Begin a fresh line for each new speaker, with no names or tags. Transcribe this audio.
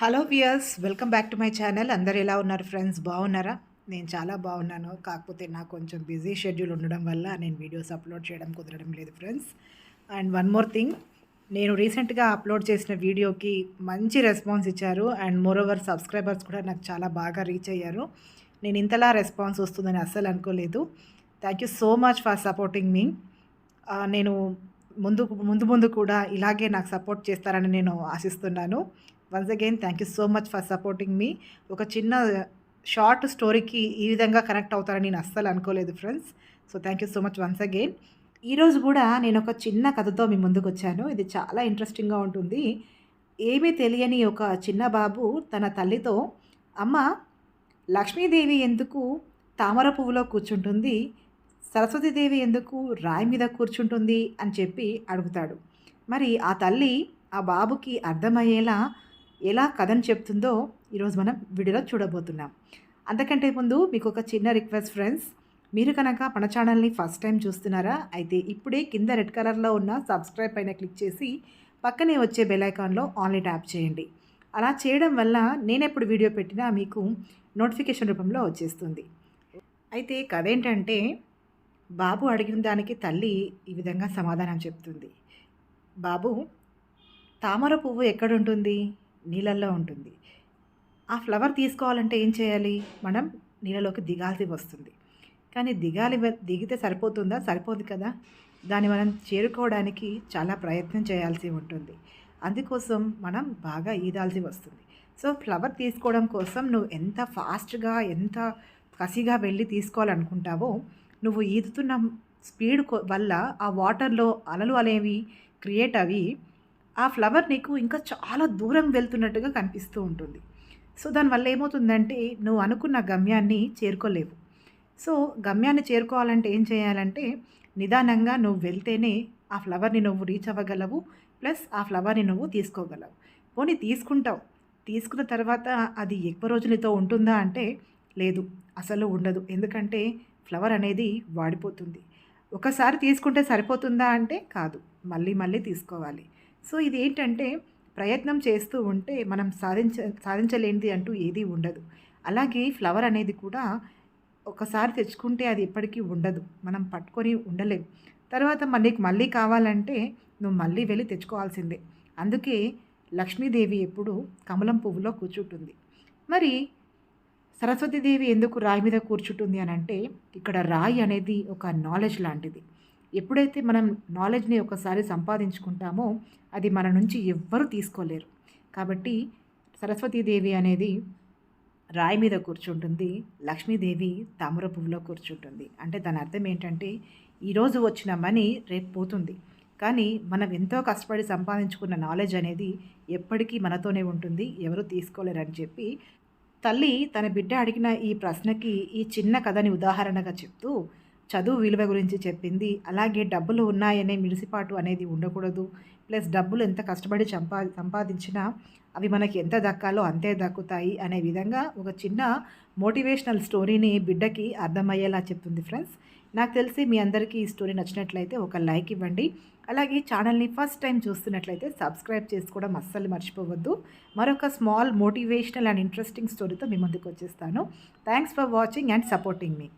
Hello viewers welcome back to my channel. అందరు ఎలా ఉన్నారు ఫ్రెండ్స్? బాగున్నారా? నేను చాలా బాగున్నాను. కాకపోతే నాకు కొంచెం బిజీ షెడ్యూల్ ఉండడం వల్ల నేను వీడియోస్ అప్లోడ్ చేయడం కుదరడం లేదు friends. And one more thing నేను రీసెంట్గా అప్లోడ్ చేసిన వీడియోకి మంచి రెస్పాన్స్ ఇచ్చారు. అండ్ మోర్ ఓవర్ సబ్స్క్రైబర్స్ కూడా నాకు చాలా బాగా రీచ్ అయ్యారు. నేను ఇంతలా రెస్పాన్స్ వస్తుందని అస్సలు అనుకోలేదు. Thank you so much for supporting me. నేను ముందు ముందు ముందు కూడా ఇలాగే నాకు సపోర్ట్ చేస్తారని నేను ఆశిస్తున్నాను. Once again thank you so much for supporting me ఒక చిన్న షార్ట్ స్టోరీకి ఈ విధంగా కనెక్ట్ అవుతారని నేను అస్సలు అనుకోలేదు friends so thank you so much once again ఈరోజు కూడా నేను ఒక చిన్న కథతో మీ ముందుకు వచ్చాను. ఇది చాలా ఇంట్రెస్టింగ్గా ఉంటుంది. ఏమీ తెలియని ఒక చిన్న బాబు తన తల్లితో అమ్మ లక్ష్మీదేవి ఎందుకు తామర పువ్వులో కూర్చుంటుంది? సరస్వతీదేవి ఎందుకు రాయి మీద కూర్చుంటుంది అని చెప్పి అడుగుతాడు. మరి ఆ తల్లి ఆ బాబుకి అర్థమయ్యేలా ఎలా కథను చెప్తుందో ఈరోజు మనం వీడియోలో చూడబోతున్నాం. అంతకంటే ముందు మీకు ఒక చిన్న రిక్వెస్ట్ ఫ్రెండ్స్ మీరు కనుక మన ఛానల్ని ఫస్ట్ టైం చూస్తున్నారా అయితే ఇప్పుడే కింద రెడ్ కలర్లో ఉన్న సబ్స్క్రైబ్ పైన క్లిక్ చేసి పక్కనే వచ్చే బెల్ ఐకాన్లో ఆన్లైన్ ట్యాప్ చేయండి. అలా చేయడం వల్ల నేను ఎప్పుడు వీడియో పెట్టినా మీకు నోటిఫికేషన్ రూపంలో వచ్చేస్తుంది. అయితే కథ ఏంటంటే బాబు అడిగిన దానికి తల్లి ఈ విధంగా సమాధానం చెప్తుంది. బాబు తామర పువ్వు ఎక్కడుంటుంది? నీళ్ళల్లో ఉంటుంది. ఆ ఫ్లవర్ తీసుకోవాలంటే ఏం చేయాలి? మనం నీళ్ళలోకి దిగాల్సి వస్తుంది. కానీ దిగాలి దిగితే సరిపోతుందా? సరిపోదు కదా. దాన్ని మనం చేరుకోవడానికి చాలా ప్రయత్నం చేయాల్సి ఉంటుంది. అందుకోసం మనం బాగా ఈదాల్సి వస్తుంది. సో ఫ్లవర్ తీసుకోవడం కోసం నువ్వు ఎంత ఫాస్ట్గా ఎంత కసిగా వెళ్ళి తీసుకోవాలనుకుంటావో నువ్వు ఈదుతున్న స్పీడ్ వల్ల ఆ వాటర్లో అలలు అనేవి క్రియేట్ అవి ఆ ఫ్లవర్ నీకు ఇంకా చాలా దూరం వెళ్తున్నట్టుగా కనిపిస్తూ ఉంటుంది. సో దానివల్ల ఏమవుతుందంటే నువ్వు అనుకున్న గమ్యాన్ని చేరుకోలేవు. సో గమ్యాన్ని చేరుకోవాలంటే ఏం చేయాలంటే నిదానంగా నువ్వు వెళ్తేనే ఆ ఫ్లవర్ని నువ్వు రీచ్ అవ్వగలవు ప్లస్ ఆ ఫ్లవర్ని నువ్వు తీసుకోగలవు. పోనీ తీసుకుంటావు. తీసుకున్న తర్వాత అది ఎక్కువ రోజులతో ఉంటుందా అంటే లేదు. అసలు ఉండదు. ఎందుకంటే ఫ్లవర్ అనేది వాడిపోతుంది. ఒకసారి తీసుకుంటే సరిపోతుందా అంటే కాదు. మళ్ళీ మళ్ళీ తీసుకోవాలి. సో ఇది ఏంటంటే ప్రయత్నం చేస్తూ ఉంటే మనం సాధించ సాధించలేనిది అంటూ ఏదీ ఉండదు. అలాగే ఫ్లవర్ అనేది కూడా ఒకసారి తెచ్చుకుంటే అది ఎప్పటికీ ఉండదు. మనం పట్టుకొని ఉండలేం. తర్వాత మనకి మళ్ళీ కావాలంటే నువ్వు మళ్ళీ వెళ్ళి తెచ్చుకోవాల్సిందే. అందుకే లక్ష్మీదేవి ఎప్పుడు కమలం పువ్వులో కూర్చుంటుంది. మరి సరస్వతీదేవి ఎందుకు రాయి మీద కూర్చుంటుంది అని అంటే ఇక్కడ రాయి అనేది ఒక నాలెడ్జ్ లాంటిది. ఎప్పుడైతే మనం నాలెడ్జ్ని ఒకసారి సంపాదించుకుంటామో అది మన నుంచి ఎవ్వరు తీసుకోలేరు. కాబట్టి సరస్వతీదేవి అనేది రాయి మీద కూర్చుంటుంది లక్ష్మీదేవి తామర పువ్వులో కూర్చుంటుంది. అంటే దాని అర్థం ఏంటంటే ఈరోజు వచ్చిన మనీ రేపు పోతుంది. కానీ మనం ఎంతో కష్టపడి సంపాదించుకున్న నాలెడ్జ్ అనేది ఎప్పటికీ మనతోనే ఉంటుంది ఎవరు తీసుకోలేరని చెప్పి తల్లి తన బిడ్డ అడిగిన ఈ ప్రశ్నకి ఈ చిన్న కథని ఉదాహరణగా చెప్తూ చదువు విలువ గురించి చెప్పింది అలాగే డబ్బులు ఉన్నాయనే మిడిసిపాటు అనేది ఉండకూడదు ప్లస్ డబ్బులు ఎంత కష్టపడి సంపా సంపాదించినా అవి మనకి ఎంత దక్కాలో అంతే దక్కుతాయి అనే విధంగా ఒక చిన్న మోటివేషనల్ స్టోరీని బిడ్డకి అర్థమయ్యేలా చెప్తుంది ఫ్రెండ్స్. నాకు తెలిసి మీ అందరికీ ఈ స్టోరీ నచ్చినట్లయితే ఒక లైక్ ఇవ్వండి. అలాగే ఛానల్ని ఫస్ట్ టైం చూస్తున్నట్లయితే సబ్స్క్రైబ్ చేసుకోవడం అస్సలు మర్చిపోవద్దు. మరొక స్మాల్ మోటివేషనల్ అండ్ ఇంట్రెస్టింగ్ స్టోరీతో మీ ముందుకు వచ్చేస్తాను. Thanks for watching and supporting me.